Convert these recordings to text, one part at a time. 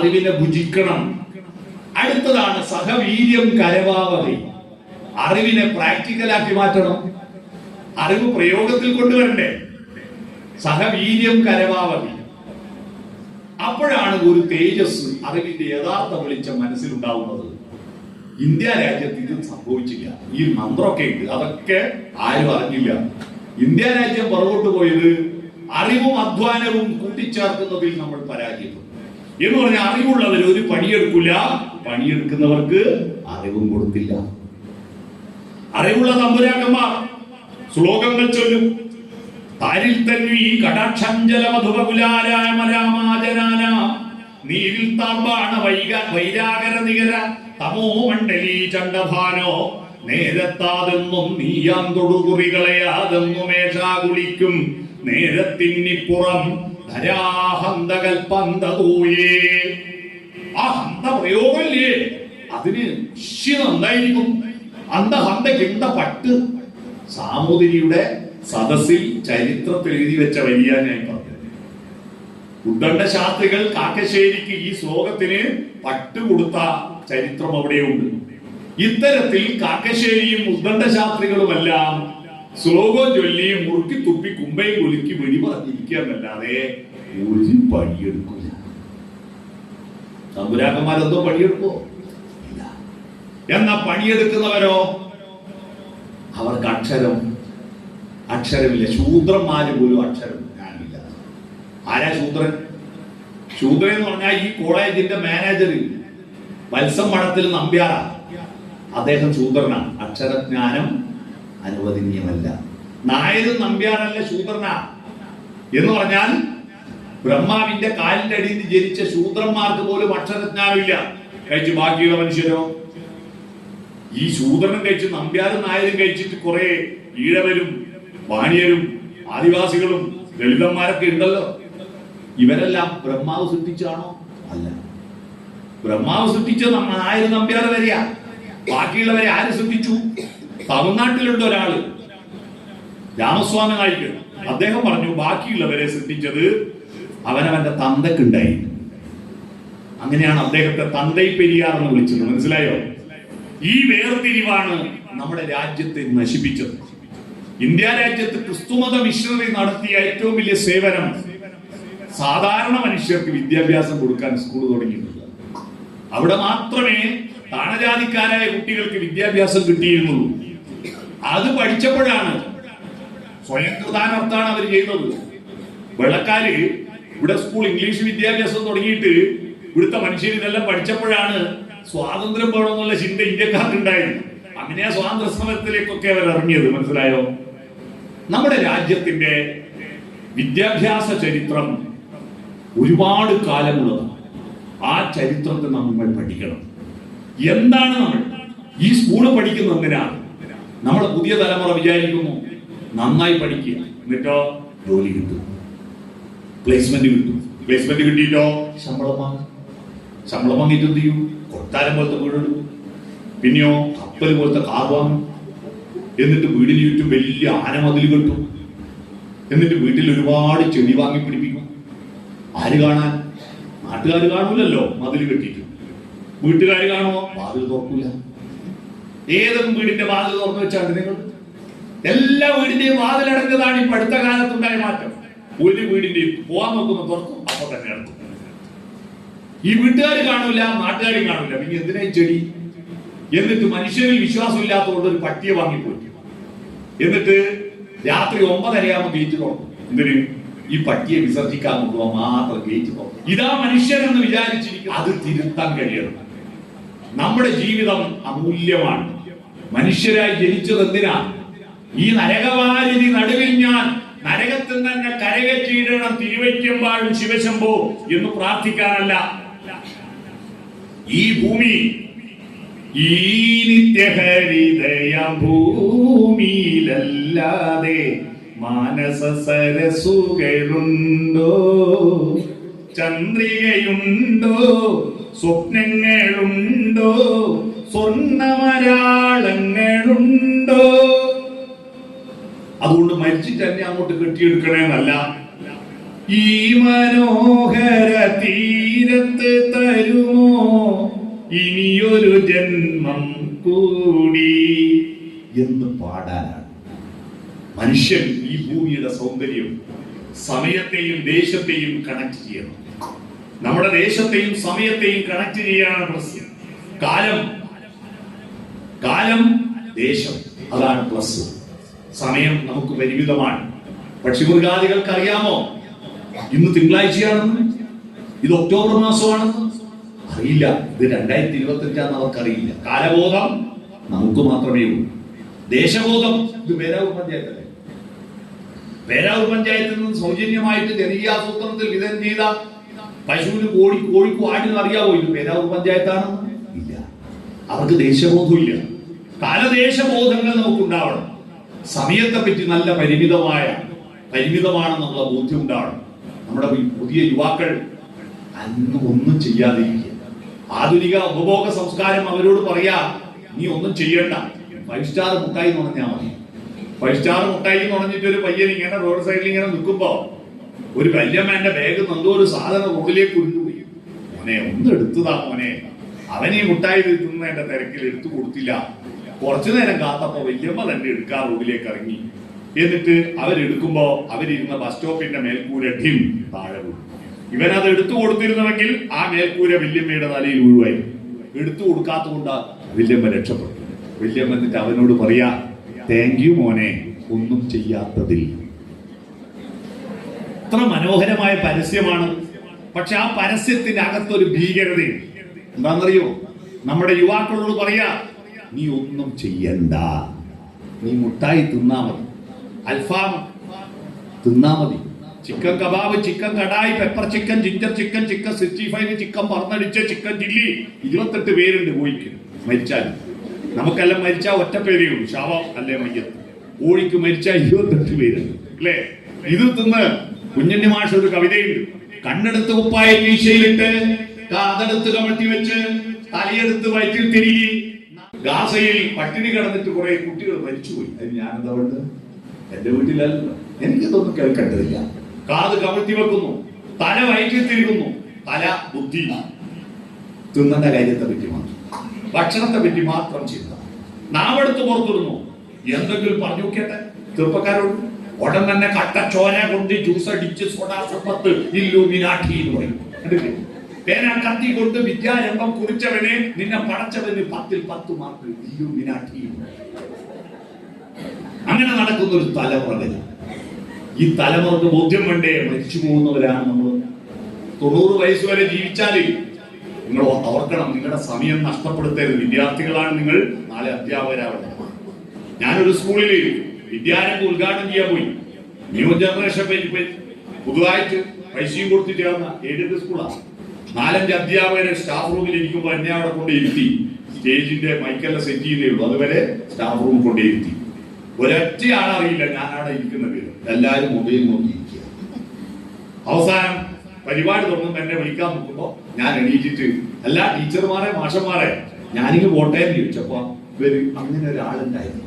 അറിവിനെ ഭുജിക്കണം. അടുത്തതാണ് സഹവീര്യം കരവാവതി. അറിവിനെ പ്രാക്ടിക്കലാക്കി മാറ്റണം. അറിവ് പ്രയോഗത്തിൽ കൊണ്ടുവരണ്ടേ? സഹവീര്യം കരവാവതി. അപ്പോഴാണ് ഒരു തേജസ് അറിവിന്റെ യഥാർത്ഥ വെളിച്ചം മനസ്സിലുണ്ടാവുന്നത്. ഇന്ത്യ രാജ്യത്ത് ഇത് സംഭവിച്ചില്ല. ഈ മന്ത്രമൊക്കെ ഉണ്ട്. അതൊക്കെ ആരും അറിഞ്ഞില്ല. ഇന്ത്യ രാജ്യം പുറകോട്ട് പോയത് അറിവും അധ്വാനവും കൂട്ടിച്ചേർക്കുന്നതിൽ നമ്മൾ പരാജയപ്പെട്ടു. എന്ന് പറഞ്ഞാൽ അറിവുള്ളവർ ഒരു പണിയെടുക്കില്ല പണിയെടുക്കുന്നവർക്ക് അറിവും കൊടുത്തില്ല. അറിവുള്ള തമ്പുരാക്കന്മാർ ശ്ലോകങ്ങൾ ചൊല്ലും. താരിൽ തന്നെ ഈ കടാക്ഷഞ്ചല മധുപകുലാരാമരാമാജനാന. നീരിൽ താമ്പാണ വൈക വൈരാകര നികര തമോ മണ്ഡലി ചണ്ടഭാനോ നേരത്താതെന്നും നീയാൻ തൊടുകുറികളെയാതെന്നും മേഷാ കുളിക്കും നേരത്തിന്നിപ്പുറം ധരാഹന്തകൽപ്പന്തൂയേ ആ ഹന്ത അതിന് നന്നായിരിക്കും. എന്തായിരിക്കും അന്ത ഹന്തയ്ക്ക് എന്ത പട്ട് സാമൂതിരിയുടെ സദസ്സിൽ ചരിത്രത്തിൽ എഴുതി വെച്ച വലിയ ഞാൻ പറഞ്ഞു ഉദ്ദണ്ഡ ശാസ്ത്രികൾ കാക്കശ്ശേരിക്ക് ഈ ശ്ലോകത്തിന് പട്ട് കൊടുത്ത ചരിത്രം അവിടെയുണ്ട്. ഇത്തരത്തിൽ കാക്കശ്ശേരിയും ഉദ്ദണ്ഡ ശാസ്ത്രികളുമെല്ലാം ശ്ലോകം ചൊല്ലി മുറുക്കി തുപ്പി കുമ്പയും കുലുക്കി വെടി പറഞ്ഞിരിക്കുകയെന്നല്ലാതെ ഒരു പണിയെടുക്കില്ല തമ്പുരാക്കന്മാരെന്തോ പണിയെടുക്കോ? എന്നാ പണിയെടുക്കുന്നവരോ? അവർക്ക് അക്ഷരം അക്ഷരമില്ല. ശൂദ്രന്മാര് പോലും അക്ഷരം ഞാനില്ല. ആരാ ശൂദ്രൻ? ശൂദ്രൻ എന്ന് പറഞ്ഞാൽ ഈ കോളേജിന്റെ മാനേജർ വത്സം മഠത്തിൽ നമ്പ്യാറ അദ്ദേഹം ശൂദ്രനാണ്. അക്ഷരജ്ഞാനം അനുവദനീയമല്ല. നായരും നമ്പ്യാറല്ല ശൂദ്രനാ? എന്ന് പറഞ്ഞാൽ ബ്രഹ്മാവിന്റെ കാലിന്റെ അടിയിൽ ജനിച്ച ശൂദ്രന്മാർക്ക് പോലും അക്ഷരജ്ഞാനമില്ല. കഴിച്ചു ബാക്കിയുള്ള മനുഷ്യരോ? ഈ ശൂദ്രനും കഴിച്ച് നമ്പ്യാരും നായരും കഴിച്ചിട്ട് കുറെ ഈഴവരും വാണിയരും ആദിവാസികളും ദളിതന്മാരൊക്കെ ഉണ്ടല്ലോ. ഇവരെല്ലാം ബ്രഹ്മാവ് സൃഷ്ടിച്ചാണോ അല്ല. ബ്രഹ്മാവ് സൃഷ്ടിച്ചത് നായർ നമ്പ്യാർ വരിക ബാക്കിയുള്ളവരെ ആര് സൃഷ്ടിച്ചു? തമിഴ്നാട്ടിലുണ്ട് ഒരാൾ. രാമസ്വാമി നായിക്കൻ അദ്ദേഹം പറഞ്ഞു ബാക്കിയുള്ളവരെ സൃഷ്ടിച്ചത് അവനവന്റെ തന്തക്കുണ്ടായി അങ്ങനെയാണ് അദ്ദേഹത്തെ തന്തൈ പെരിയാർ എന്ന് വിളിച്ചത്. മനസ്സിലായോ? ഈ വേർതിരിവാണ് നമ്മുടെ രാജ്യത്തെ നശിപ്പിച്ചത്. ഇന്ത്യ രാജ്യത്ത് ക്രിസ്തുമത മിഷണറി നടത്തിയ ഏറ്റവും വലിയ സേവനം സാധാരണ മനുഷ്യർക്ക് വിദ്യാഭ്യാസം കൊടുക്കാൻ സ്കൂൾ തുടങ്ങിയിട്ടുണ്ട്. അവിടെ മാത്രമേ താണജാതിക്കാരായ കുട്ടികൾക്ക് വിദ്യാഭ്യാസം കിട്ടിയിരുന്നുള്ളൂ. അത് പഠിച്ചപ്പോഴാണ് സ്വയം കൃതാനർത്ഥാണ് അവർ ചെയ്യുന്നത് വെള്ളക്കാര് ഇവിടെ സ്കൂൾ ഇംഗ്ലീഷ് വിദ്യാഭ്യാസം തുടങ്ങിയിട്ട് ഇവിടുത്തെ മനുഷ്യർ ഇതെല്ലാം പഠിച്ചപ്പോഴാണ് സ്വാതന്ത്ര്യം വേണമെന്നുള്ള ചിന്ത ഇന്ത്യക്കാർക്ക് അങ്ങനെ സ്വാതന്ത്ര്യ സമരത്തിലേക്കൊക്കെ അവർ ഇറങ്ങിയത് മനസ്സിലായോ? നമ്മുടെ രാജ്യത്തിന്റെ വിദ്യാഭ്യാസ ചരിത്രം ഒരുപാട് കാലമുള്ളതാണ് ആ ചരിത്രത്തെ നമ്മൾ പഠിക്കണം. എന്താണ് നമ്മൾ? ഈ സ്കൂൾ പഠിക്കുന്ന എന്തിനാണ് നമ്മുടെ പുതിയ തലമുറ വിചാരിക്കുന്നു നന്നായി പഠിക്കുക. എന്നിട്ടോ ജോലി കിട്ടും. പ്ലേസ്മെന്റ് കിട്ടും. പ്ലേസ്മെന്റ് കിട്ടിയിട്ടോ? ശമ്പളം വാങ്ങും. ശമ്പളം വാങ്ങിയിട്ട് എന്ത് ചെയ്യും? കൊട്ടാരം പോലത്തെ വീടെടുക്കും പിന്നെയോ കപ്പൽ പോലത്തെ കാർ വാങ്ങും. എന്നിട്ട് വീടിന് ചുറ്റും വലിയ ആനമതിൽ കെട്ടും. എന്നിട്ട് വീട്ടിൽ ഒരുപാട് ചെടി വാങ്ങി പിടിപ്പിക്കും. ആര് കാണാൻ? നാട്ടുകാർ കാണൂലല്ലോ മതിൽ കെട്ടിയിട്ട്. വീട്ടുകാർ കാണുമോ? വാതിൽ തുറക്കൂല. ഏതൊക്കെ വീടിന്റെ വാതിൽ തുറന്നു വെച്ചാണ് നിങ്ങൾ? എല്ലാ വീടിന്റെയും വാതിലടഞ്ഞതാണ് ഇപ്പൊ അടുത്ത കാലത്തുണ്ടായ മാറ്റം. ഒരു വീടിന്റെയും പോവാൻ നോക്കുന്നു തുറക്കും അപ്പൊ തന്നെ അടക്കും ഈ വീട്ടുകാർ കാണൂല നാട്ടുകാരും കാണൂല പിന്നെ എന്തിനാ ചെടി? എന്നിട്ട് മനുഷ്യരിൽ വിശ്വാസമില്ലാത്തതുകൊണ്ട് ഒരു പട്ടിയെ വാങ്ങിപ്പോയി. എന്നിട്ട് രാത്രി ഒമ്പതരയാകുമ്പോൾ ഗേറ്റ് തുറക്കും എന്തിന്? ഈ പട്ടിയെ വിസർജിക്കാൻ കൊണ്ടുപോകാൻ മാത്രം ഗേറ്റ് തുറക്കും ഇതാ മനുഷ്യരെന്ന് വിചാരിച്ചിരിക്കും അത് തിരുത്താൻ കഴിയണം. നമ്മുടെ ജീവിതം അമൂല്യമാണ്. മനുഷ്യരായി ജനിച്ചത് എന്തിനാ? ഈ നരകവാരിധി നടുവിൽ ഞാൻ നരകത്തിൽ തന്നെ കരകറ്റിയിടണം തിരുവയ്ക്കമ്പാഴും ശിവശംഭോ എന്ന് പ്രാർത്ഥിക്കാനല്ല. ഈ ഭൂമി ഈ നിത്യഹരിതയ ഭൂമിയിലല്ലാതെ മാനസ സരസുകളുണ്ടോ? ചന്ദ്രികയുണ്ടോ? സ്വപ്നങ്ങളുണ്ടോ? സ്വർണമരാളങ്ങളുണ്ടോ അതുകൊണ്ട് മരിച്ചിട്ട് തന്നെ അങ്ങോട്ട് കെട്ടിയെടുക്കണേന്നല്ല. ഈ മനോഹര തീരത്തേ തരുമോ? ഇനിയൊരു ജന്മം കൂടി എന്ന് പാടാനാണ്. മനുഷ്യൻ ഈ ഭൂമിയുടെ സൗന്ദര്യം സമയത്തെയും ദേശത്തെയും കണക്ട് ചെയ്യണം. നമ്മുടെ ദേശത്തെയും സമയത്തെയും കണക്ട് ചെയ്യാനാണ് പ്രശ്നം. കാലം കാലം ദേശം. അതാണ് പ്ലസ് സമയം നമുക്ക് പരിമിതമാണ്. പക്ഷിമൃഗാദികൾക്ക് അറിയാമോ ഇന്ന് തിങ്കളാഴ്ചയാണെന്ന്? ഇത് ഒക്ടോബർ മാസമാണെന്ന്? അറിയില്ല. ഇത് രണ്ടായിരത്തി ഇരുപത്തി അഞ്ചാന്ന് അവർക്കറിയില്ല. കാലബോധം നമുക്ക് മാത്രമേ ഉള്ളൂ. ദേശബോധം ഇത് പേരാവൂർ പഞ്ചായത്തല്ലേ? പേരാവൂർ പഞ്ചായത്തിൽ നിന്ന് സൗജന്യമായിട്ട് ജനകീയാസൂത്രണത്തിൽ വിതരണം ചെയ്ത പശുവിന് കോഴി കോഴിക്കും ആടിനും അറിയാവോ ഇത് പേരാവൂർ പഞ്ചായത്താണെന്ന്? ഇല്ല. അവർക്ക് ദേശബോധമില്ല. കാലദേശബോധങ്ങൾ നമുക്കുണ്ടാവണം. സമയത്തെ പറ്റി നല്ല പരിമിതമായ പരിമിതമാണെന്നുള്ള ബോധ്യം ഉണ്ടാവണം നമ്മുടെ പുതിയ യുവാക്കൾ അന്ന് ഒന്നും ചെയ്യാതിരിക്കുക. ആധുനിക ഉപഭോഗ സംസ്കാരം അവരോട് പറയാ നീ ഒന്നും ചെയ്യണ്ട. ഫൈവ് സ്റ്റാർ മുട്ടായി എന്ന് പറഞ്ഞാൽ മതി. ഫൈവ് സ്റ്റാർ മുട്ടായി എന്ന് പറഞ്ഞിട്ട് ഒരു പയ്യൻ ഇങ്ങനെ റോഡ് സൈഡിൽ ഇങ്ങനെ നിൽക്കുമ്പോ ഒരു വല്യമ്മേന്റെ ബാഗ് എന്തോ ഒരു സാധനം റോഡിലേക്ക് ഉരുണ്ടുപോയി മോനെ ഒന്ന് എടുത്തതാ മോനെ. അവൻ ഈ മുട്ടായി തിന്നതിന്റെ തിരക്കിൽ എടുത്തു കൊടുത്തില്ല. കുറച്ചു നേരം കാത്തപ്പോ വല്യമ്മ തന്നെ എടുക്കാൻ റോഡിലേക്ക് ഇറങ്ങി. എന്നിട്ട് അവരെടുക്കുമ്പോ അവരിരുന്ന ബസ് സ്റ്റോപ്പിന്റെ മേൽക്കൂര താഴെ വീഴും ഇവനത് എടുത്തു കൊടുത്തിരുന്നുവെങ്കിൽ ആ മേൽക്കൂര വല്യമ്മയുടെ തലയിൽ വീഴുവായി. എടുത്തു കൊടുക്കാത്തതുകൊണ്ട് വല്യമ്മ രക്ഷപ്പെട്ടു. വല്യമ്മ എന്നിട്ട് അവനോട് പറയാ താങ്ക് യു മോനെ ഒന്നും ചെയ്യാത്തതിൽ. എത്ര മനോഹരമായ പരസ്യമാണ്. പക്ഷെ ആ പരസ്യത്തിന്റെ അകത്തൊരു ഭീകരതയുണ്ട്. എന്താണെന്നറിയോ? നമ്മുടെ യുവാക്കളോട് പറയാ നീ ഒന്നും ചെയ്യണ്ട. നീ മുട്ടായി തിന്നാ മതി. അൽഫാം തിന്നാ മതി. Chicken kebab chicken kadai pepper chicken ginger chicken chicken sixty five chicken പറന്നടിച്ച chicken chilli ഇരുപത്തെട്ട് പേരുണ്ട് കോഴിക്ക്. മരിച്ചാൽ. നമുക്കെല്ലാം മരിച്ചാൽ ഒറ്റ പേരേ ഉള്ളൂ. ശവം അല്ലേ മയ്യത്ത്? കോഴിക്ക് മരിച്ചാൽ ഇരുപത്തെട്ട് പേരുണ്ട്. അല്ലേ? ഇത് തിന്ന് കുഞ്ഞിന്റെ മാഷ് ഒരു കവിതയുണ്ട്. കണ്ണെടുത്ത് കുപ്പായ മീശയിലിട്ട് കാതെടുത്ത് കമഴ്ത്തി വെച്ച് തലയെടുത്ത് വയറ്റിൽ തിരികെ ഗാസയിൽ പട്ടിണി കിടന്നിട്ട് കുറെ കുട്ടികൾ മരിച്ചുപോയി. അത് ഞാനെന്താ വേണ്ടത് എന്റെ വീട്ടിലല്ലോ. എനിക്കതൊന്നും കേൾക്കേണ്ടതില്ല. കാത് കമഴ്ത്തി വെക്കുന്നു. തല വയറ്റിൽ തിരികുന്നു തല ബുദ്ധി. തിന്നേണ്ട കാര്യത്തെ പറ്റി മാത്രം. ഭക്ഷണത്തെ പറ്റി മാത്രം ചിന്ത. നാവെടുത്ത് പുറത്തിടുന്നു. എന്തെങ്കിലും പറഞ്ഞു നോക്കിയട്ടെ. ചെറുപ്പക്കാരോട്. ഉടൻ തന്നെ കട്ടച്ചോന കൊണ്ട് ജ്യൂസ് അടിച്ച് സോഡാ സർബത്ത് ഇല്ലുമിനാട്ടി എന്ന് പറയും. കണ്ടില്ലേ? പേന കത്തി കൊണ്ട് വിദ്യാരംഭം കുറിച്ചവനെ നിന്നെ പടച്ചവന് പത്തിൽ പത്ത് മാർക്ക് അങ്ങനെ നടക്കുന്ന ഒരു തലമുറ ഈ തലമുറയ്ക്ക് ബോധ്യം വേണ്ടേ? മരിച്ചു പോകുന്നവരാണ് നമ്മൾ. തൊണ്ണൂറ് വയസ്സ് വരെ ജീവിച്ചാൽ നിങ്ങൾ ഓർക്കണം നിങ്ങളുടെ സമയം നഷ്ടപ്പെടുത്തരുത്. വിദ്യാർത്ഥികളാണ് നിങ്ങൾ. നാളെ അധ്യാപകരാവണം. ഞാനൊരു സ്കൂളിൽ വിദ്യാരംഭം ഉദ്ഘാടനം ചെയ്യാൻ പോയി. ന്യൂ ജനറേഷൻ പുതുതായിട്ട് പൈസയും കൊടുത്തിട്ട് ചേർന്ന എയ്ഡഡ് സ്കൂളാണ് നാലഞ്ച് അധ്യാപകരെ സ്റ്റാഫ് റൂമിൽ ഇരിക്കുമ്പോൾ എന്നെ അവിടെ കൊണ്ടിരുത്തി സ്റ്റേജിന്റെ മൈക്കെല്ലാം സെറ്റ് ചെയ്യുന്നേ ഉള്ളൂ. അതുവരെ സ്റ്റാഫ് റൂം കൊണ്ടിരുത്തി ഒരൊറ്റ ആളറിയില്ല ഞാൻ അവിടെ ഇരിക്കുന്നത്. എല്ലാവരും മൊബൈൽ നോക്കിയിരിക്കുക അവസാനം പരിപാടി തുടങ്ങും എന്നെ വിളിക്കാൻ നോക്കുമ്പോ ഞാൻ എണീറ്റിട്ട് എല്ലാ ടീച്ചർമാരെ മാഷന്മാരെ ഞാനിങ്ങ് എന്ന് ചോദിച്ചപ്പോ ഇവർ അങ്ങനെ ഒരാളുണ്ടായിരുന്നു.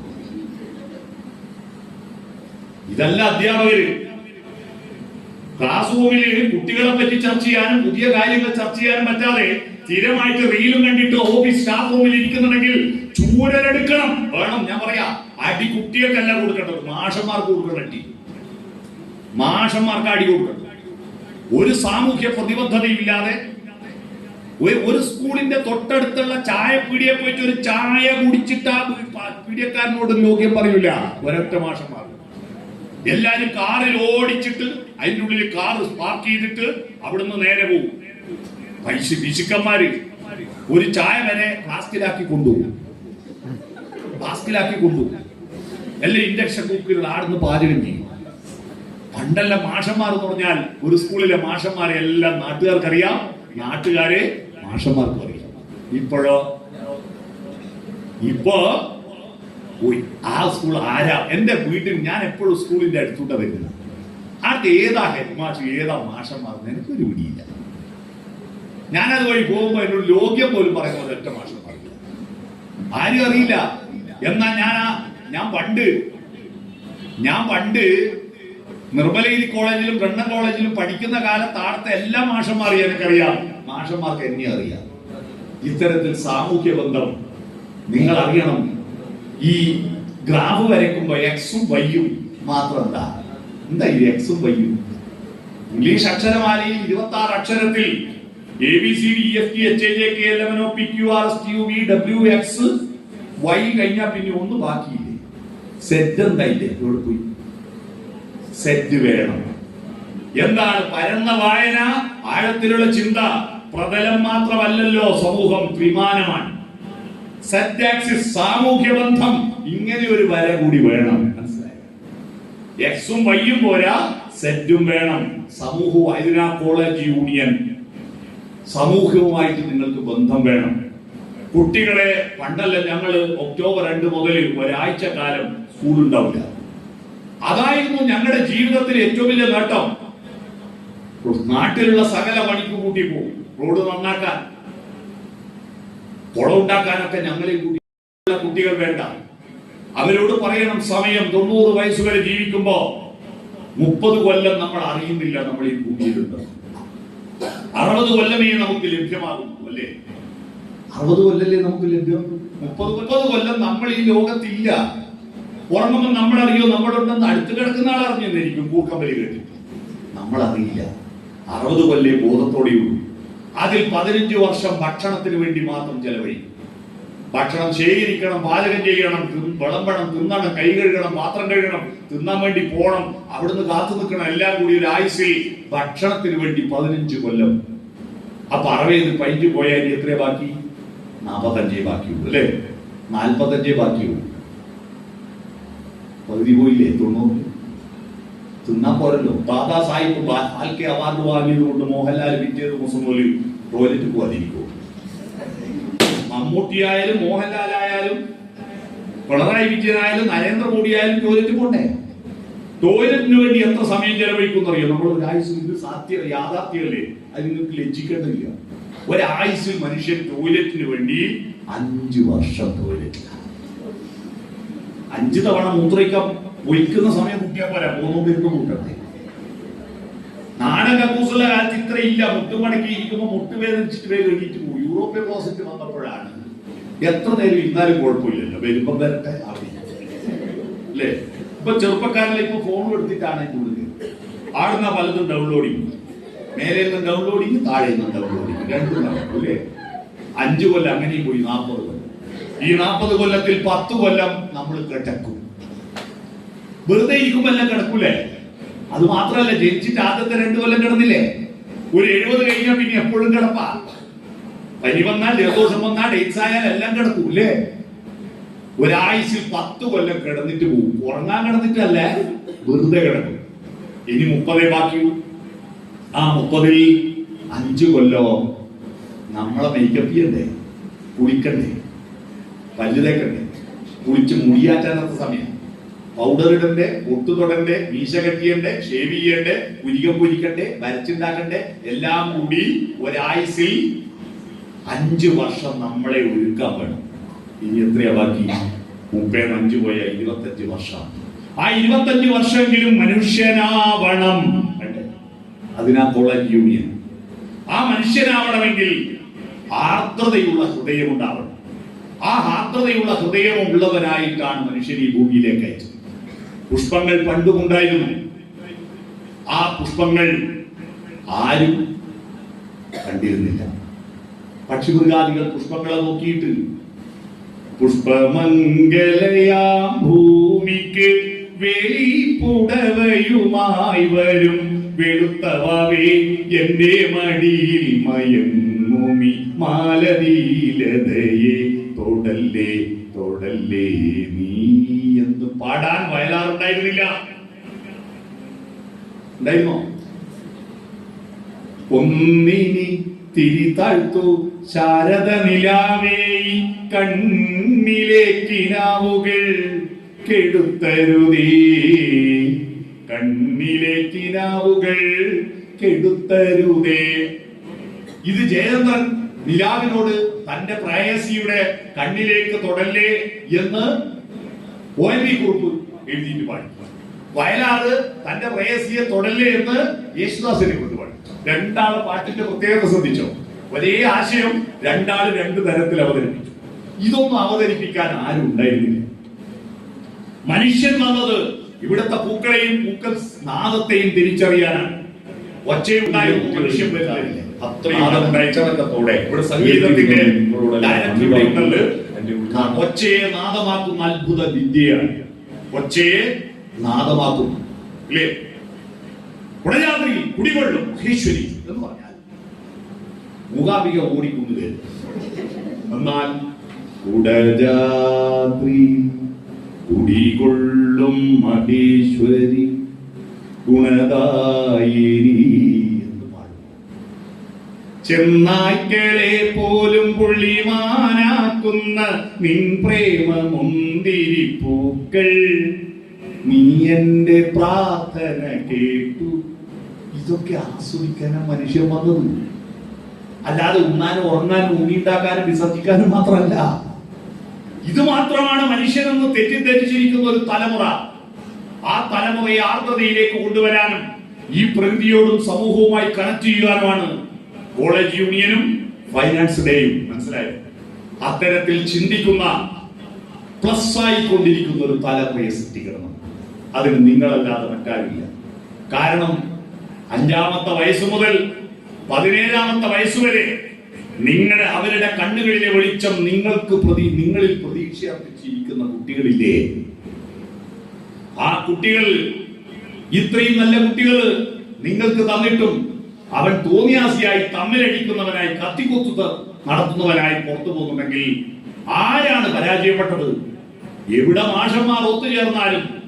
ഇതല്ല അധ്യാപകര്. ക്ലാസ് റൂമിൽ കുട്ടികളെ പറ്റി ചർച്ച ചെയ്യാനും പുതിയ കാര്യങ്ങൾ ചർച്ച ചെയ്യാനും പറ്റാതെ സ്ഥിരമായിട്ട് റീലും കണ്ടിട്ട് ഓഫീസ് സ്റ്റാഫ് റൂമിൽ ഇരിക്കുന്നുണ്ടെങ്കിൽ ചൂരലെടുക്കണം വേണം ഞാൻ പറയാ. അടി കുട്ടികൾക്കല്ല കൊടുക്കേണ്ടത്. മാഷന്മാർക്ക് കൊടുക്കണം അടി. മാഷന്മാർക്ക് അടി കൊടുക്കണം. ഒരു സാമൂഹ്യ പ്രതിബദ്ധതയില്ലാതെ ഒരു സ്കൂളിന്റെ തൊട്ടടുത്തുള്ള ചായപ്പീടിയെ പോയിട്ട് ഒരു ചായ കുടിച്ചിട്ട് ആ പീഡിയക്കാരനോട് ലോക്യം പറയൂല. ഒരൊറ്റ മാഷന്മാർ എല്ലാരും കാറിൽ ഓടിച്ചിട്ട് അതിന്റെ ഉള്ളിൽ കാർ പാർക്ക് ചെയ്തിട്ട് അവിടുന്ന് നേരെ പോകും പൈസ പിശുക്കന്മാര് ഒരു ചായ വരെ ഫ്ലാസ്കിലാക്കി കൊണ്ടുപോകും. ഫ്ലാസ്കിലാക്കി കൊണ്ടുപോകും. എല്ലാം ഇൻഡക്ഷൻ കുക്കറിൽ ആടുന്ന് പാചകം ചെയ്യും. പണ്ടല്ല മാഷന്മാർ എന്ന് പറഞ്ഞാൽ ഒരു സ്കൂളിലെ മാഷന്മാരെ എല്ലാം നാട്ടുകാർക്കറിയാം. നാട്ടുകാരെ മാഷന്മാർക്കും അറിയാം. ഇപ്പോഴോ? ഇപ്പോ പോയി. ആ സ്കൂൾ ആരാ? എന്റെ വീട്ടിൽ ഞാൻ എപ്പോഴും സ്കൂളിന്റെ അടുത്തൂട്ട വരുന്നത്. അത് ഏതാ ഹെഡ് മാഷ് ഏതാ മാഷന്മാർ എനിക്കൊരു വിടിയില്ല ഞാനത് വഴി പോകുമ്പോ എന്നോട് ലോക്യം പോലും പറയുന്നത് ഒറ്റ മാഷന്മാരില്ല ആരും അറിയില്ല. എന്നാ ഞാൻ ഞാൻ പണ്ട് ഞാൻ പണ്ട് നിർമ്മലഗിരി കോളേജിലും ബ്രണ്ണൻ കോളേജിലും പഠിക്കുന്ന കാലത്ത് ആടത്തെ എല്ലാ മാഷന്മാരെയും എനിക്കറിയാം. മാഷന്മാർക്ക് എന്നെ അറിയാം. ഇത്തരത്തിൽ സാമൂഹ്യ ബന്ധം നിങ്ങൾ അറിയണം ഈ ഗ്രാഫ് വരയ്ക്കുമ്പോ എക്സും വൈയും മാത്രം എന്താ എന്താ ഇത് എക്സും വൈയും ഇംഗ്ലീഷ് അക്ഷരമാലയിൽ ഇരുപത്തി ആറ് അക്ഷരത്തിൽ A B C D F T H J K L N O P Q R S T U V W X Y കഴിഞ്ഞാൽ പിന്നെ ഒന്നും ബാക്കിയില്ലേ? സെറ്റ് എന്താ ഇല്ലേ ഇവിടെ പോയി. സെറ്റ് വേണം. എന്താണ് പരന്ന വായന? ആഴത്തിലുള്ള ചിന്ത. പ്രതലം മാത്രമല്ലല്ലോ സമൂഹം ത്രിമാനമാണ്. സെറ്റ് ആക്സിസ് സാമൂഹ്യ ബന്ധം ഇങ്ങനെ ഒരു വര കൂടി വേണം. മനസ്സിലായി? എക്സും വൈയും പോരാ സെറ്റും വേണം. സമൂഹവും അതിനാ കോളേജ് യൂണിയൻ സമൂഹവുമായിട്ട് നിങ്ങൾക്ക് ബന്ധം വേണം. കുട്ടികളെ പണ്ടല്ല ഞങ്ങൾ ഒക്ടോബർ രണ്ട് മുതൽ ഒരാഴ്ച കാലം സ്കൂൾ ഉണ്ടാവില്ല. അതായിരുന്നു ഞങ്ങളുടെ ജീവിതത്തിൽ ഏറ്റവും വലിയ നേട്ടം. നാട്ടിലുള്ള സകല പണിക്ക് കൂട്ടി പോകും. റോഡ് നന്നാക്കാൻ. കുളം ഉണ്ടാക്കാനൊക്കെ ഞങ്ങളെ കൂട്ടി കുട്ടികൾ വേണ്ട. അവരോട് പറയണം സമയം തൊണ്ണൂറ് വയസ്സ് വരെ ജീവിക്കുമ്പോ മുപ്പത് കൊല്ലം നമ്മൾ അറിയുന്നില്ല നമ്മൾ ഈ ഭൂമിയിലുണ്ട്. അറുപത് കൊല്ലമേ നമുക്ക് ലഭ്യമാകുന്നു അല്ലേ? അറുപത് കൊല്ലല്ലേ നമുക്ക് ലഭ്യം? മുപ്പത് മുപ്പത് കൊല്ലം നമ്മൾ ഈ ലോകത്തില്ല. ഉറങ്ങുമ്പോൾ നമ്മൾ അറിയോ നമ്മളുണ്ടെന്ന് അടുത്ത് കിടക്കുന്ന ആൾ അറിഞ്ഞെന്നിരിക്കും കൂക്കമ്പലി കേട്ടിട്ട്. നമ്മൾ അറിയില്ല അറുപത് കൊല്ലേ ബോധത്തോടെയുള്ളൂ. അതിൽ പതിനഞ്ച് വർഷം ഭക്ഷണത്തിന് വേണ്ടി മാത്രം ചെലവഴിക്കും. ഭക്ഷണം ശേഖരിക്കണം പാചകം ചെയ്യണം വിളമ്പണം തിന്നണം കൈ കഴുകണം പാത്രം കഴുകണം തിന്നാൻ വേണ്ടി പോകണം അവിടുന്ന് കാത്തു നിൽക്കണം എല്ലാം കൂടി ഒരു ആയുസിൽ ഭക്ഷണത്തിന് വേണ്ടി പതിനഞ്ച് കൊല്ലം. അപ്പൊ അറുപത് പതിനഞ്ച് പോയാൽ എത്ര ബാക്കി? നാൽപ്പത്തഞ്ചേ ബാക്കിയുള്ളൂ അല്ലേ? നാൽപ്പത്തഞ്ചേ ബാക്കിയുള്ളൂ. പകുതി പോയില്ലേ? തൊണ്ണൂറ്? തിന്നാൻ പോരല്ലോ. ദാദാ സാഹിബ് ഫാൽക്കെ അവാർഡ് വാങ്ങിയത് കൊണ്ട് മോഹൻലാൽ പിറ്റേ ദിവസം പോലും ടോയ്ലറ്റ് പോകാതിരിക്കുമോ മമ്മൂട്ടിയായാലും മോഹൻലാലായാലും പിണറായി വിജയനായാലും നരേന്ദ്രമോദി ആയാലും ടോയ്ലറ്റ് പോണ്ടേ? ടോയ്ലറ്റിന് വേണ്ടി എത്ര സമയം ചെലവഴിക്കും അറിയോ നമ്മൾ ഒരാഴ്ച ഇത് സാധ്യ യാഥാർത്ഥ്യമല്ലേ? അത് നിങ്ങൾക്ക് ലജ്ജിക്കേണ്ടതില്ല. ഒരാഴ്ച മനുഷ്യൻ ടോയ്ലറ്റിന് വേണ്ടി അഞ്ചു വർഷം ടോയ്ലറ്റിലാണ് അഞ്ചു തവണ മൂത്രയിക്കാൻ ഒഴിക്കുന്ന സമയം കുട്ടിയാ പോരാ പേർക്ക് കൂട്ടണ്ടേ നാടൻ കക്കൂസുള്ള കാലത്ത് ഇത്രയില്ല. മുട്ടുമടക്കി ഇരിക്കുമ്പോ മുട്ട് വേദനിച്ചിട്ട് വേഗം എണീറ്റ് പോകും യൂറോപ്യൻ ക്ലോസറ്റ് വന്നപ്പോഴാണ്. എത്ര നേരം ഇരുന്നാലും കുഴപ്പമില്ലല്ലോ. വരുമ്പം വരട്ടെ അല്ലേ? ഇപ്പൊ ചെറുപ്പക്കാരിൽ ഇപ്പൊ ഫോൺ എടുത്തിട്ടാണ് കൂടുതൽ ആടുന്ന പലതും ഡൗൺലോഡിങ് മേലെ നിന്ന് ഡൗൺലോഡിങ് താഴെ നിന്ന് ഡൗൺലോഡിങ് രണ്ടും അല്ലേ? അഞ്ചു കൊല്ലം അങ്ങനെയും പോയി നാൽപ്പത് കൊല്ലം. ഈ നാൽപ്പത് കൊല്ലത്തിൽ പത്ത് കൊല്ലം നമ്മൾ കിടക്കും. വെറുതെ ഇരിക്കുമ്പോ എല്ലാം കിടക്കൂലേ? അത് മാത്രല്ല ജനിച്ചിട്ട് ആദ്യത്തെ രണ്ടു കൊല്ലം കിടന്നില്ലേ? ഒരു എഴുപത് കഴിഞ്ഞാൽ പിന്നെ എപ്പോഴും കിടപ്പാ. പനി വന്നാൽ ജലദോഷം വന്നാൽ ഡേറ്റ്സ് ആയാൽ എല്ലാം കിടക്കും അല്ലേ ഒരാഴ്ചയിൽ പത്ത് കൊല്ലം കിടന്നിട്ട് പോകും ഉറങ്ങാൻ കിടന്നിട്ടല്ല വെറുതെ കിടക്കും. ഇനി മുപ്പതേ ബാക്കിയൂ ആ മുപ്പതിൽ അഞ്ചു കൊല്ലോ നമ്മളെ മേക്കപ്പ് ചെയ്യണ്ടേ? കുളിക്കണ്ടേ? പല്ല് തേക്കണ്ടേ? കുളിച്ച് മുടിയാറ്റാനത്തെ സമയം. പൗഡർ ഇടണ്ടേ മുട്ട് തൊടണ്ടേ മീശ കെട്ടിയണ്ടേ ഷേവ് ചെയ്യണ്ടേ പുരികം പൊരിക്കണ്ടേ വരച്ചുണ്ടാക്കണ്ടേ എല്ലാം കൂടി ഒരായുസിൽ അഞ്ചു വർഷം നമ്മളെ ഒഴുക്കാൻ വേണം. ഇനി എത്രയാ ബാക്കി? മുപ്പേന്ന് അഞ്ചു പോയ ഇരുപത്തഞ്ച് വർഷം. ആ ഇരുപത്തഞ്ച് വർഷമെങ്കിലും മനുഷ്യനാവണം? അതിനാ കോളേജ് യൂണിയൻ ആ മനുഷ്യനാവണമെങ്കിൽ ആർദ്രതയുള്ള ഹൃദയമുണ്ടാവണം. ആ ആർദ്രതയുള്ള ഹൃദയമുള്ളവനായിട്ടാണ് മനുഷ്യൻ ഈ ഭൂമിയിലേക്ക് അയച്ചത്. പുഷ്പങ്ങൾ പണ്ടുമുണ്ടായിരുന്നു. ആ പുഷ്പങ്ങൾ ആരും കണ്ടിരുന്നില്ല. പക്ഷിമൃഗാദികൾ പുഷ്പങ്ങളെ നോക്കിയിട്ട് പുഷ്പമംഗലയാം ഭൂമിക്ക് വെളിപ്പുടവയുമായി വരും. വെളുത്തവേ എന്റെ മടിയിൽ മയങ്ങുമി മാലതീലതയെ. തൊടല്ലേ തൊടല്ലേ നീ എന്ന് പാടാൻ വയലാറുണ്ടായിരുന്നില്ല. ഉണ്ടായിരുന്നോ? ഒന്നിനി തിരി താഴ്ത്തു ശാരദ നിലാവേ ഈ കണ്ണിലെ കിനാവുകൾ കെടുത്തരുതേ. കണ്ണിലേക്കിനാവുകൾ കെടുത്തരുതേ. ഇത് ജയചന്ദ്രൻ നിലാവിനോട് തന്റെ പ്രേയസിയുടെ കണ്ണിലേക്ക് തൊടല്ലേ എന്ന് ഒ എൻ വി കുറുപ്പ് എഴുതിയിട്ട് പാടി വയലാറ് തന്റെ പ്രയസിയെ തൊടല്ലേ എന്ന് യേശുദാസിനെ കൊണ്ട് പാടി രണ്ടാൾ പാട്ടിന്റെ പ്രത്യേകത ശ്രദ്ധിച്ചോ? ഒരേ ആശയം രണ്ടാൾ രണ്ട് തരത്തിൽ അവതരിപ്പിച്ചു. ഇതൊന്നും അവതരിപ്പിക്കാൻ ആരും ഉണ്ടായിരുന്നില്ല. മനുഷ്യൻ വന്നത് ഇവിടുത്തെ പൂക്കളെയും പൂക്കൾ നാദത്തെയും തിരിച്ചറിയാനാണ്. ഒച്ചയുണ്ടായ മനുഷ്യൻ വരുന്നില്ല. അത്രയും ഇവിടെ സംഗീതത്തിന്റെ ഡയറക്ടറുണ്ട് ഒച്ചയെ നാദമാക്കുന്ന അത്ഭുത വിദ്യയാണ്. ഒച്ചയെ നാദമാക്കുന്നു ഇല്ലേ? കുടജാദ്രി കുടികൊള്ളും മഹേശ്വരി എന്ന് പറഞ്ഞാൽ മൂകാംബിക ഓടിക്കൊണ്ടുവരും എന്നാൽ കുടജാദ്രി കുടികൊള്ളും മഹേശ്വരി പാടുന്നു ചെന്നായ്ക്കളെ പോലും പുള്ളിമാനാക്കുന്ന നിൻ പ്രേമ മുന്തിരി പൂക്കൾ നീ എന്റെ പ്രാർത്ഥന കേട്ടു. ഇതൊക്കെ ആസ്വദിക്കാനാണ് മനുഷ്യൻ വന്നത്. അല്ലാതെ ഉണ്ണാനും ഉറങ്ങാനും ഉണ്ണിണ്ടാക്കാനും വിസർജിക്കാനും മാത്രമല്ല. ഇത് മാത്രമാണ് മനുഷ്യനെന്ന് തെറ്റിദ്ധരിച്ചിരിക്കുന്ന ഒരു തലമുറ. ആ തലമുറയെ ആർദ്രതയിലേക്ക് കൊണ്ടുവരാനും ഈ പ്രകൃതിയോടും സമൂഹവുമായി കണക്ട് ചെയ്യുവാനുമാണ് കോളേജ് യൂണിയനും ഫൈനാൻസ് ഡേയും മനസ്സിലായോ? അത്തരത്തിൽ ചിന്തിക്കുന്ന പ്ലസ് ആയിക്കൊണ്ടിരിക്കുന്ന ഒരു തലമുറയെ സൃഷ്ടിക്കണം. അതിന് നിങ്ങളല്ലാതെ മറ്റാരില്ല കാരണം അഞ്ചാമത്തെ വയസ്സ് മുതൽ പതിനേഴാമത്തെ വയസ്സ് വരെ നിങ്ങളുടെ അവരുടെ കണ്ണുകളിലെ വെളിച്ചം നിങ്ങൾക്ക് പ്രതി നിങ്ങളിൽ പ്രതീക്ഷ അർപ്പിച്ചിരിക്കുന്ന കുട്ടികളില്ലേ? ആ കുട്ടികൾ ഇത്രയും നല്ല കുട്ടികൾ നിങ്ങൾക്ക് തന്നിട്ടും അവൻ തോന്നിയാസിയായി തമ്മിലടിക്കുന്നവനായി കത്തിക്കൊത്തു നടത്തുന്നവനായി പുറത്തു പോകുന്നുണ്ടെങ്കിൽ ആരാണ് പരാജയപ്പെട്ടത്? എവിടെ മാഷന്മാർ ഒത്തുചേർന്നാലും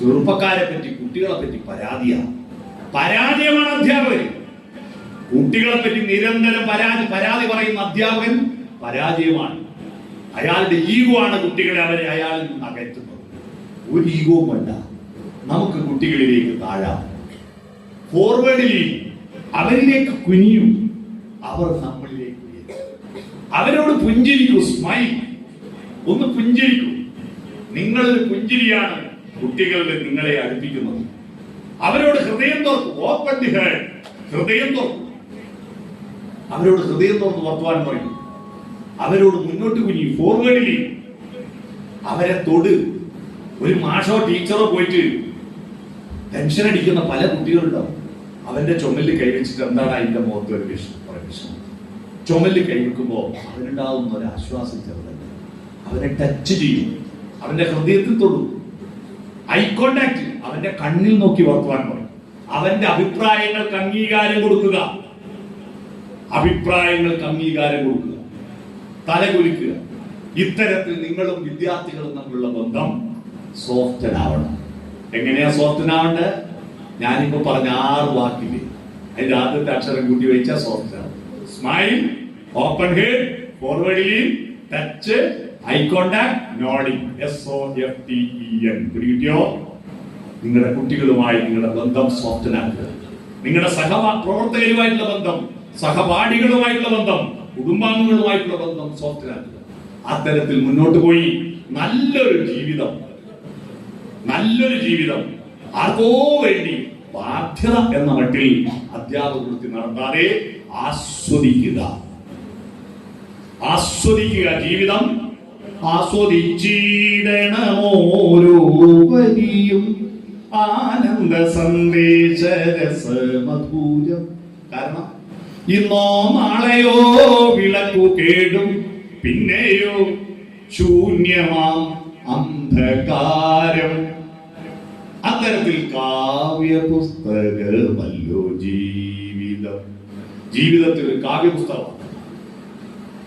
ചെറുപ്പക്കാരെ പറ്റി കുട്ടികളെ പറ്റി പരാതിയാണ് പരാജയമാണ് അധ്യാപകർ കുട്ടികളെ പറ്റി നിരന്തരം പരാതി പരാതി പറയുന്ന അധ്യാപകൻ പരാജയമാണ്. അയാളുടെ ഈഗോ ആണ് കുട്ടികളെ അവരെ അയാളിൽ നിന്ന് അകറ്റുന്നത്. ഒരു ഈഗോ വേണ്ട. നമുക്ക് കുട്ടികളിലേക്ക് താഴാം. ഫോർവേഡിൽ അവരിലേക്ക് കുനിയും. അവർ നമ്മളിലേക്ക്. അവരോട് പുഞ്ചിരിക്കൂ സ്മൈ. ഒന്ന് പുഞ്ചിരിക്കൂ. നിങ്ങളൊരു പുഞ്ചിരിയാണ് കുട്ടികളിൽ നിങ്ങളെ അടുപ്പിക്കുന്നത്. അവരോട് ഹൃദയം തുറക്കും. ഓപ്പൺ ദി ഹൃദയം തുറക്കും. അവരോട് ഹൃദയം തുറന്ന് വർത്തമാനം പറയും. അവരോട് മുന്നോട്ട് കുഞ്ഞി ഫോർവേഡിൽ അവരെ തൊട്. ഒരു മാഷോ ടീച്ചറോ പോയിട്ട് ടെൻഷൻ അടിക്കുന്ന പല കുട്ടികളുണ്ടാവും. അവന്റെ ചുമലിൽ കൈവച്ചിട്ട് എന്താണ് അതിന്റെ മുഖത്ത് ഒരു വിഷമം ഒരു വിഷമം? ചുമലിൽ കൈവെക്കുമ്പോൾ ഒരു ആശ്വാസം ചെറുതല്ല. അവനെ ടച്ച് ചെയ്യും. അവന്റെ ഹൃദയത്തിൽ തൊടും. ഐ കോണ്ടാക്ട് അവന്റെ കണ്ണിൽ നോക്കി വർത്തമാനം പറയും. അവന്റെ അഭിപ്രായങ്ങൾക്ക് അംഗീകാരം കൊടുക്കുക. അഭിപ്രായങ്ങൾക്ക് അംഗീകാരം കൊടുക്കുക. തലകുലിക്കുക ഇത്തരത്തിൽ നിങ്ങളും വിദ്യാർത്ഥികളും തമ്മിലുള്ള ബന്ധം സോഫ്റ്റൻ ആവണം. എങ്ങനെയാ സോഫ്റ്റൻ ആവേണ്ടത് ഞാനിപ്പോ പറഞ്ഞ ആറ് വാക്കിൽ അതിന്റെ ആദ്യത്തെ അക്ഷരം കൂട്ടി വെച്ചാൽ soft smile open head forward lean touch eye contact nodding S O F T E N കിട്ടിയോ നിങ്ങളുടെ കുട്ടികളുമായി നിങ്ങളുടെ ബന്ധം സോഫ്റ്റനാക്കുക നിങ്ങളുടെ സഹ പ്രവർത്തകരുമായിട്ടുള്ള ബന്ധം സഹപാഠികളുമായിട്ടുള്ള ബന്ധം കുടുംബാംഗങ്ങളുമായിട്ടുള്ള ബന്ധം സോഫ്റ്റനാക്കുക അത്തരത്തിൽ മുന്നോട്ട് പോയി നല്ലൊരു ജീവിതം. നല്ലൊരു ജീവിതം. ആർക്കോ വേണ്ടി ബാധ്യത എന്ന മട്ടിൽ അധ്യാപകൃത്തി നടത്താതെ ആസ്വദിക്കുക. ആസ്വദിക്കുക ജീവിതം. ആസ്വദിച്ചിടണമോരോ വരിയും ആനന്ദ സന്ദേശ രസമധൂരം. കാരണം ഇന്നോ നാളെയോ വിളക്കു കേടും പിന്നെയോ ശൂന്യമാം അന്ധകാരം. അത്തരത്തിൽ കാവ്യ പുസ്തകമല്ലോ ജീവിതം. ജീവിതത്തിൽ ഒരു കാവ്യ പുസ്തകമാണ്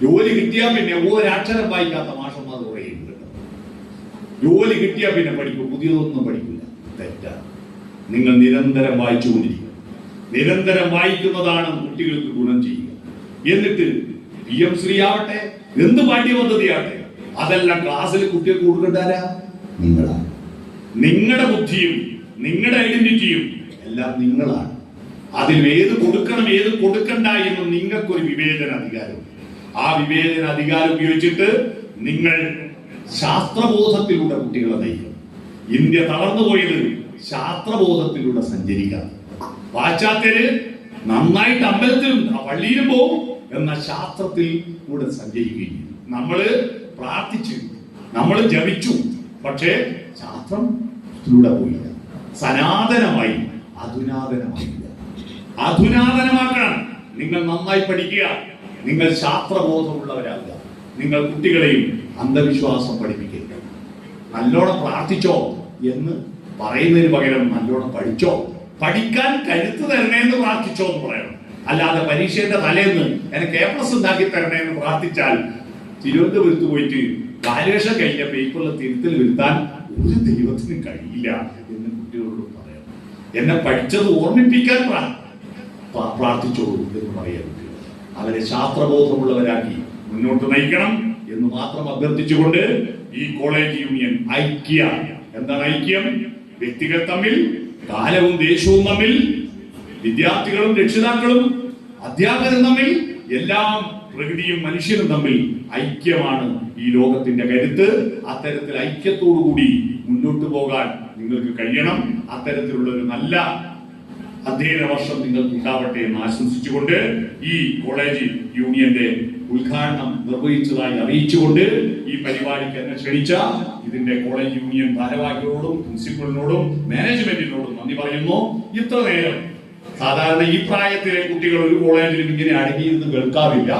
ജോലി കിട്ടിയാൽ പിന്നെ ഒരക്ഷരം വായിക്കാത്ത മാഷന്മാർ കുറയുന്നുണ്ട് ജോലി കിട്ടിയാൽ പിന്നെ പഠിക്കും. പുതിയതൊന്നും പഠിക്കില്ല. തെറ്റാണ് നിങ്ങൾ നിരന്തരം വായിച്ചുകൊണ്ടിരിക്കുക. നിരന്തരം വായിക്കുന്നതാണ് കുട്ടികൾക്ക് ഗുണം ചെയ്യുക. എന്നിട്ട് പി എം ശ്രീ ആവട്ടെ എന്ത് പാഠ്യപദ്ധതിയാവട്ടെ അതെല്ലാം ക്ലാസ്സിൽ കുട്ടികൾക്ക് കൊടുക്കണ്ടാരാ നിങ്ങളാണ് നിങ്ങളുടെ ബുദ്ധിയും നിങ്ങളുടെ ഐഡന്റിറ്റിയും എല്ലാം നിങ്ങളാണ്. അതിൽ ഏത് കൊടുക്കണം ഏത് കൊടുക്കണ്ട എന്ന് നിങ്ങൾക്കൊരു വിവേചന അധികാരം. ആ വിവേചന അധികാരം ഉപയോഗിച്ചിട്ട് നിങ്ങൾ ശാസ്ത്രബോധത്തിലൂടെ കുട്ടികളെ നയിക്കണം ഇന്ത്യ തളർന്നു പോയത് ശാസ്ത്രബോധത്തിലൂടെ സഞ്ചരിക്കാം. പാശ്ചാത്യര് നന്നായിട്ട് അമ്പലത്തിലും പള്ളിയിലും പോവും എന്ന ശാസ്ത്രത്തിൽ കൂടെ സഞ്ചരിക്കുകയും നമ്മൾ പ്രാർത്ഥിച്ചു നമ്മൾ ജപിച്ചു. പക്ഷേ ശാസ്ത്രം ഇതിലൂടെ പോയില്ല. സനാതനമായി അധുനാതനമായില്ല. അധുനാതനമാക്കണം. നിങ്ങൾ നന്നായി പഠിക്കുക. നിങ്ങൾ ശാസ്ത്രബോധമുള്ളവരാകുക നിങ്ങൾ കുട്ടികളെയും അന്ധവിശ്വാസം പഠിപ്പിക്കരുത്. നല്ലോണം പ്രാർത്ഥിച്ചോ എന്ന് പറയുന്നതിന് പകരം നല്ലോണം പഠിച്ചോ. പഠിക്കാൻ കരുത്ത് തരണേ എന്ന് പ്രാർത്ഥിച്ചോ എന്ന് പറയണം. അല്ലാതെ പരീക്ഷയുടെ തലേന്ന് എനിക്ക് എ പ്ലസ് ഉണ്ടാക്കി തരണേ എന്ന് പ്രാർത്ഥിച്ചാൽ തിരുവനന്തപുരത്ത് പോയിട്ട് വാല്യുവേഷൻ കഴിഞ്ഞ പേപ്പറിൽ തിരുത്തൽ വരുത്താൻ ഒരു ദൈവത്തിന് കഴിയില്ല എന്ന് കുട്ടികളോട് പറയാം. എന്നെ പഠിച്ചത് ഓർമ്മിപ്പിക്കാൻ പ്രാ- പ്രാ- പ്രാർത്ഥിച്ചോളൂ എന്ന് പറയാം അവരെ ശാസ്ത്രബോധമുള്ളവരാക്കി മുന്നോട്ട് നയിക്കണം എന്ന് മാത്രം അഭ്യർത്ഥിച്ചുകൊണ്ട് ഈ കോളേജ് യൂണിയൻ ഐക്യ. എന്താണ് ഐക്യം? വ്യക്തികൾ തമ്മിൽ കാലവും ദേശവും തമ്മിൽ വിദ്യാർത്ഥികളും രക്ഷിതാക്കളും അധ്യാപകരും തമ്മിൽ എല്ലാം പ്രകൃതിയും മനുഷ്യനും തമ്മിൽ ഐക്യമാണ് ഈ ലോകത്തിന്റെ കരുത്ത്. അത്തരത്തിൽ ഐക്യത്തോടുകൂടി മുന്നോട്ട് പോകാൻ നിങ്ങൾക്ക് കഴിയണം. അത്തരത്തിലുള്ള ഒരു നല്ല അധ്യയന വർഷം നിങ്ങൾക്ക് ഉണ്ടാവട്ടെ എന്ന് ആശംസിച്ചുകൊണ്ട് ഈ കോളേജ് യൂണിയന്റെ ഉദ്ഘാടനം നിർവഹിച്ചതായി അറിയിച്ചുകൊണ്ട് ഈ പരിപാടിക്ക് എന്നെ ക്ഷണിച്ച ഇതിന്റെ കോളേജ് യൂണിയൻ ഭാരവാഹികളോടും പ്രിൻസിപ്പളിനോടും മാനേജ്മെന്റിനോടും നന്ദി പറയുന്നു. ഇത്ര നേരം സാധാരണ ഈ പ്രായത്തിലെ കുട്ടികൾ ഒരു കോളേജിലും ഇങ്ങനെ അടങ്ങിയിരുന്ന് കേൾക്കാറില്ല.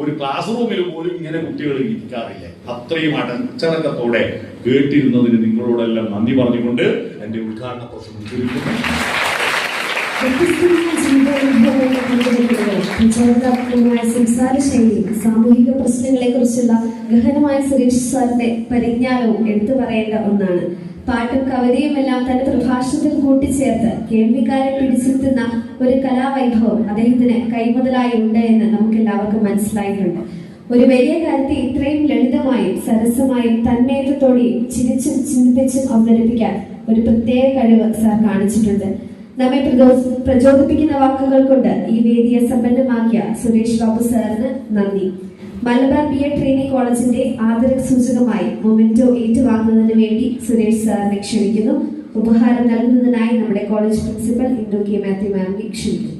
ഒരു ക്ലാസ് റൂമിൽ പോലും ഇങ്ങനെ കുട്ടികൾ ഇരിക്കാറില്ല. അത്രയും അടച്ചടക്കത്തോടെ കേട്ടിരുന്നതിന് നിങ്ങളോടെല്ലാം നന്ദി പറഞ്ഞുകൊണ്ട് എന്റെ ഉദ്ഘാടന പ്രസംഗം സംസാര ശൈലിയും സാമൂഹിക പ്രശ്നങ്ങളെ കുറിച്ചുള്ള ഗഹനമായ സുരേഷ് സാറിന്റെ പരിജ്ഞാനവും എടുത്തു പറയേണ്ട ഒന്നാണ്. പാട്ടും കവിതയും എല്ലാം തന്റെ പ്രഭാഷണത്തിൽ കൂട്ടിച്ചേർത്ത് കേൾവിക്കാരെ പിടിച്ചിരുത്തുന്ന ഒരു കലാവൈഭവം അദ്ദേഹത്തിന് കൈമുതലായി ഉണ്ട് എന്ന് നമുക്ക് എല്ലാവർക്കും മനസ്സിലായിട്ടുണ്ട്. ഒരു വലിയ കാര്യത്തെ ഇത്രയും ലളിതമായും സരസമായും തന്മയത്വത്തോടെയും ചിരിച്ചും ചിന്തിപ്പിച്ചും അവതരിപ്പിക്കാൻ ഒരു പ്രത്യേക കഴിവ് സാർ കാണിച്ചിട്ടുണ്ട്. നമ്മെ പ്രചോ- പ്രചോദിപ്പിക്കുന്ന വാക്കുകൾ കൊണ്ട് ഈ വേദിയെ സമ്പന്നമാക്കിയ സുരേഷ് ബാബു സാറിന് നന്ദി. മലബാർ ബി എഡ് ട്രെയിനിങ് കോളേജിന്റെ ആദര സൂചകമായി മൊമെന്റോ ഏറ്റുവാങ്ങുന്നതിന് വേണ്ടി സുരേഷ് സാറിനെ ക്ഷണിക്കുന്നു ഉപഹാരം നൽകുന്നതിനായി നമ്മുടെ college principal Indo K Mathew മാമിനെ ക്ഷണിക്കുന്നു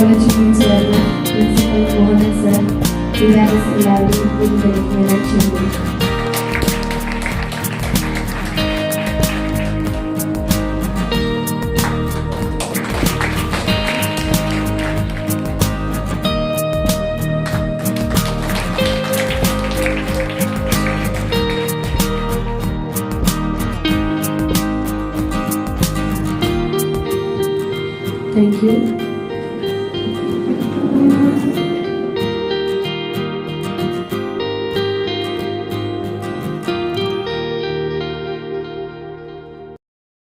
കോളേജിൽ ചേർന്ന പ്രിൻസിപ്പൽ മോഹൻ സർ വികാരസ് എല്ലാവരും